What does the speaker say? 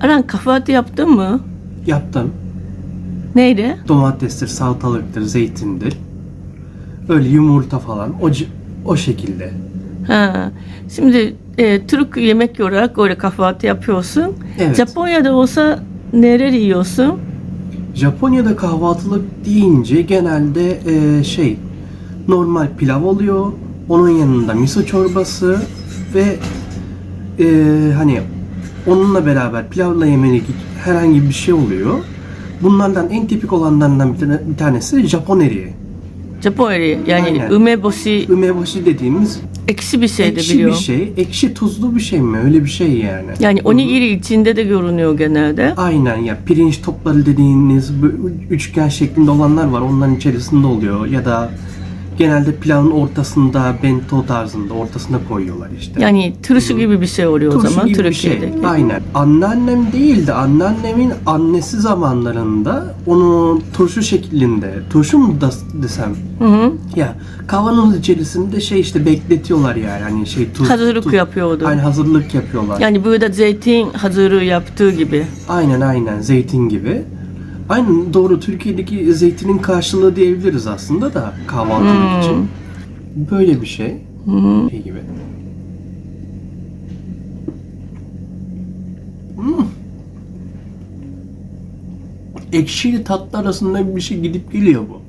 Aran kahvaltı yaptın mı? Yaptım. Neyle? Domatestir, salatalıktır, zeytindir. Öyle yumurta falan. O, o şekilde. Ha. Şimdi e, Türk yemek olarak öyle kahvaltı yapıyorsun. Evet. Japonya'da olsa neler yiyorsun? Japonya'da kahvaltılık deyince genelde e, şey normal pilav oluyor. Onun yanında miso çorbası ve e, hani onunla beraber pilavla yemelik herhangi bir şey oluyor. Bunlardan en tipik olanlardan bir, tane, bir tanesi Japon eriği. Japonya'da yani Aynen. umeboshi Umeboshi dediğimiz ekşi bir şey de ekşi bir biliyorum. şey. Ekşi tuzlu bir şey mi? Öyle bir şey yani. Yani onigiri içinde de görünüyor genelde. Aynen ya pirinç topları dediğiniz bu üçgen şeklinde olanlar var onların içerisinde oluyor ya da genelde pilavın ortasında bento tarzında ortasına koyuyorlar işte. Yani turşu gibi bir şey oluyor o Turşu zaman gibi bir şey. Aynen. Anneannem değildi. Anneannemin annesi zamanlarında onu turşu şeklinde, turşu mu da desem? Hı hı. Ya kavanoz içerisinde şey işte bekletiyorlar yani hani şey tuz. Hazırlık tuz- yapıyordu. Aynen hazırlık yapıyorlar. Yani burada zeytin hazırlığı yaptığı gibi. Aynen aynen zeytin gibi. Aynen doğru Türkiye'deki zeytinin karşılığı diyebiliriz aslında da kahvaltılık Hmm. için. Böyle bir şey. Hı. Şey gibi. Hmm. Ekşili tatlı arasında bir şey gidip geliyor bu.